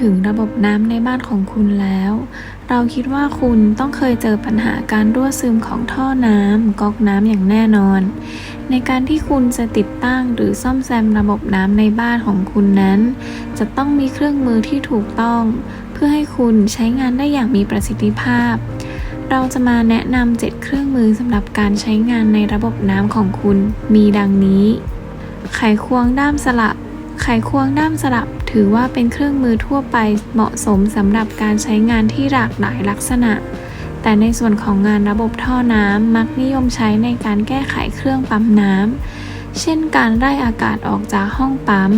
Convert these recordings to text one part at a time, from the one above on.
ถึงระบบน้ำในบ้านของคุณแล้ว เราคิดว่าคุณต้องเคยเจอปัญหาการรั่วซึมของท่อน้ำก๊อกน้ำอย่างแน่นอน ในการที่คุณจะติดตั้งหรือซ่อมแซมระบบน้ำในบ้านของคุณนั้น จะต้องมีเครื่องมือที่ถูกต้อง เพื่อให้คุณใช้งานได้อย่างมีประสิทธิภาพ เราจะมาแนะนำ7เครื่องมือสำหรับการใช้งานในระบบน้ำของคุณ มีดังนี้ ไขควงด้ามสลับ ไขควงด้ามสลับถือว่าเป็นเครื่องมือทั่วไปเหมาะสมสำหรับการใช้งานที่หลากหลายลักษณะ แต่ในส่วนของงานระบบท่อน้ำมักนิยมใช้ในการแก้ไขเครื่องปั๊มน้ำ เช่นการไล่อากาศออกจากห้องปั๊ม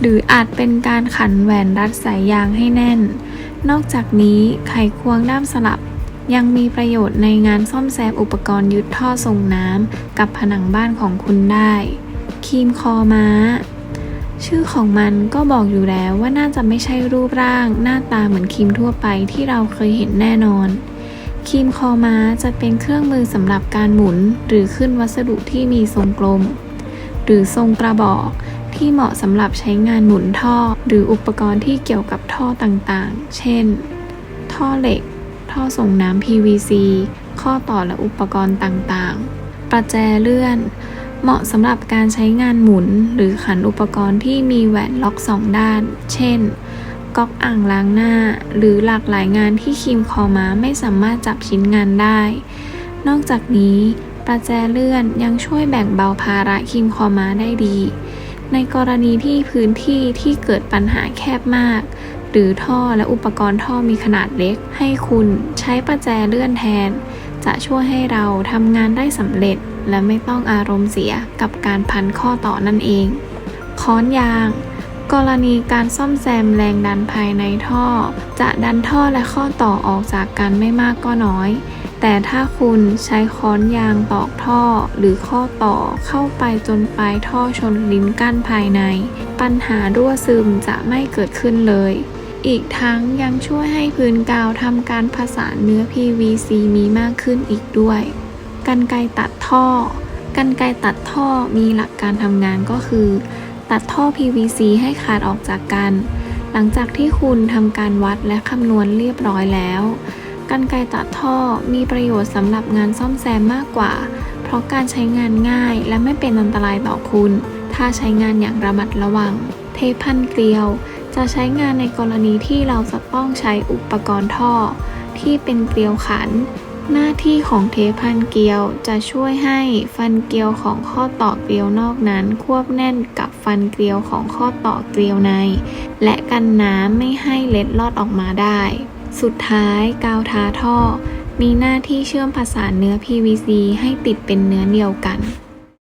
หรืออาจเป็นการขันแหวนรัดสายยางให้แน่น นอกจากนี้ไขควงด้ามสลับยังมีประโยชน์ในงานซ่อมแซมอุปกรณ์ยึดท่อส่งน้ำกับผนังบ้านของคุณได้ ครีมคอม้า ชื่อของมันก็บอกอยู่แล้วว่าน่าจะไม่ใช่รูปร่างหน้าตาเหมือนครีมทั่วไปที่เราเคยเห็นแน่นอนครีมคอม้าจะเป็นเครื่องมือสำหรับการหมุน หรือขึ้นวัสดุที่มีทรงกลม หรือทรงกระบอกที่เหมาะสำหรับใช้งานหมุนท่อ หรืออุปกรณ์ที่เกี่ยวกับท่อต่างๆ เช่น ท่อเหล็ก ท่อส่งน้ำ PVC ข้อต่อและอุปกรณ์ต่างๆ ประแจเลื่อน เหมาะสำหรับการใช้งานหมุนหรือขันอุปกรณ์ที่มีแหวนล็อกสองด้าน เช่น ก๊อกอ่างล้างหน้า หรือหลากหลายงานที่คีมคอม้าไม่สามารถจับชิ้นงานได้ นอกจากนี้ประแจเลื่อนยังช่วยแบ่งเบาภาระคีมคอม้าได้ดี ในกรณีที่พื้นที่ที่เกิดปัญหาแคบมาก หรือท่อและอุปกรณ์ท่อมีขนาดเล็ก ให้คุณใช้ประแจเลื่อนแทน จะช่วยให้เราทำงานได้สำเร็จ และไม่ต้องอารมณ์เสียกับการพันข้อต่อนั่นเอง ค้อนยาง กรณีการซ่อมแซมแรงดันภายในท่อ จะดันท่อและข้อต่อออกจากกันไม่มากก็น้อย แต่ถ้าคุณใช้ค้อนยางตอกท่อ หรือข้อต่อเข้าไปจนปลายท่อชนลิ้นกั้นภายใน ปัญหารั่วซึมจะไม่เกิดขึ้นเลย อีกทั้งยังช่วยให้พื้นกาวทำการผสานเนื้อ PVC มีมากขึ้นอีกด้วย กันไกตัดท่อ กันไกตัดท่อมีหลักการทำงานก็คือ ตัดท่อ PVC ให้ขาดออกจากกัน หลังจากที่คุณทำการวัดและคำนวณเรียบร้อยแล้ว กันไกตัดท่อมีประโยชน์สำหรับงานซ่อมแซมมากกว่า เพราะการใช้งานง่ายและไม่เป็นอันตรายต่อคุณ ถ้าใช้งานอย่างระมัดระวัง เทปพันเกลียว จะใช้งานในกรณีที่เราจะต้องใช้อุปกรณ์ท่อ ที่เป็นเกลียวขัน หน้าที่ของเทปพันเกลียวจะช่วยให้ฟันเกลียวของข้อต่อเกลียวนอกนั้น ควบแน่นกับฟันเกลียวของข้อต่อเกลียวใน และกันน้ำไม่ให้เล็ดลอดออกมาได้ สุดท้ายกาวทาท่อ มีหน้าที่เชื่อมผสานเนื้อ PVC ให้ติดเป็นเนื้อเดียวกัน